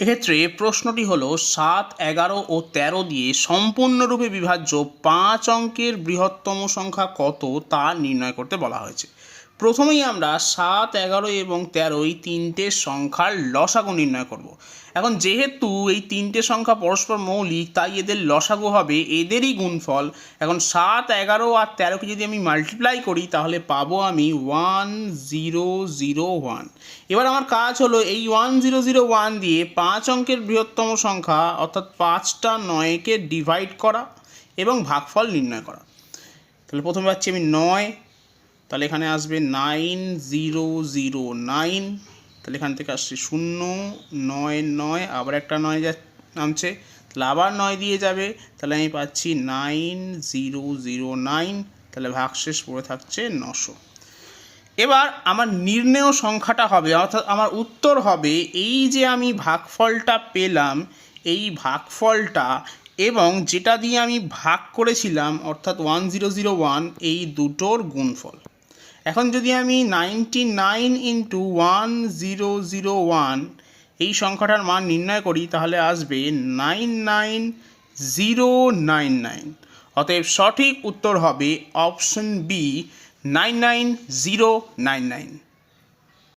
এক্ষেত্রে প্রশ্নটি হলো, সাত, এগারো ও তেরো দিয়ে সম্পূর্ণরূপে বিভাজ্য পাঁচ অঙ্কের বৃহত্তম সংখ্যা কত তা নির্ণয় করতে বলা হয়েছে। প্রথমেই আমরা সাত, এগারো এবং তেরো এই তিনটে সংখ্যার লসাগু নির্ণয় করব। এখন যেহেতু এই তিনটে সংখ্যা পরস্পর মৌলিক, তাই এদের লসাগু হবে এদেরই গুণফল। এখন সাত, এগারো আর তেরোকে যদি আমি মাল্টিপ্লাই করি, তাহলে পাবো আমি ওয়ান জিরো জিরো ওয়ান এবার আমার কাজ হলো এই ওয়ান জিরো জিরো ওয়ান দিয়ে পাঁচ অঙ্কের বৃহত্তম সংখ্যা, অর্থাৎ পাঁচটা নয়কে ডিভাইড করা এবং ভাগফল নির্ণয় করা। তাহলে প্রথমে পাচ্ছি আমি নয় তাহলে এখানে আসবে নাইন জিরো জিরো নাইন, তাহলে এখান থেকে আসছে শূন্য, নয় নয়, আবার একটা নয় যা নামছে, তাহলে আবার নয় দিয়ে যাবে, তাহলে আমি পাচ্ছি নাইন জিরো জিরো নাইন, তাহলে ভাগশেষ পড়ে থাকছে নশো। এবার আমার নির্ণেয় সংখ্যাটা হবে, অর্থাৎ আমার উত্তর হবে এই যে আমি ভাগফলটা পেলাম, এই ভাগফলটা এবং যেটা দিয়ে আমি ভাগ করেছিলাম, অর্থাৎ ওয়ান জিরো জিরো ওয়ান, এই দুটোর গুণফল। এখন যদি আমি ninety nine into one zero zero one এই সংখ্যাটার মান নির্ণয় করি, তাহলে আসবে nine nine zero nine nine অতএব সঠিক উত্তর হবে option B nine nine zero nine nine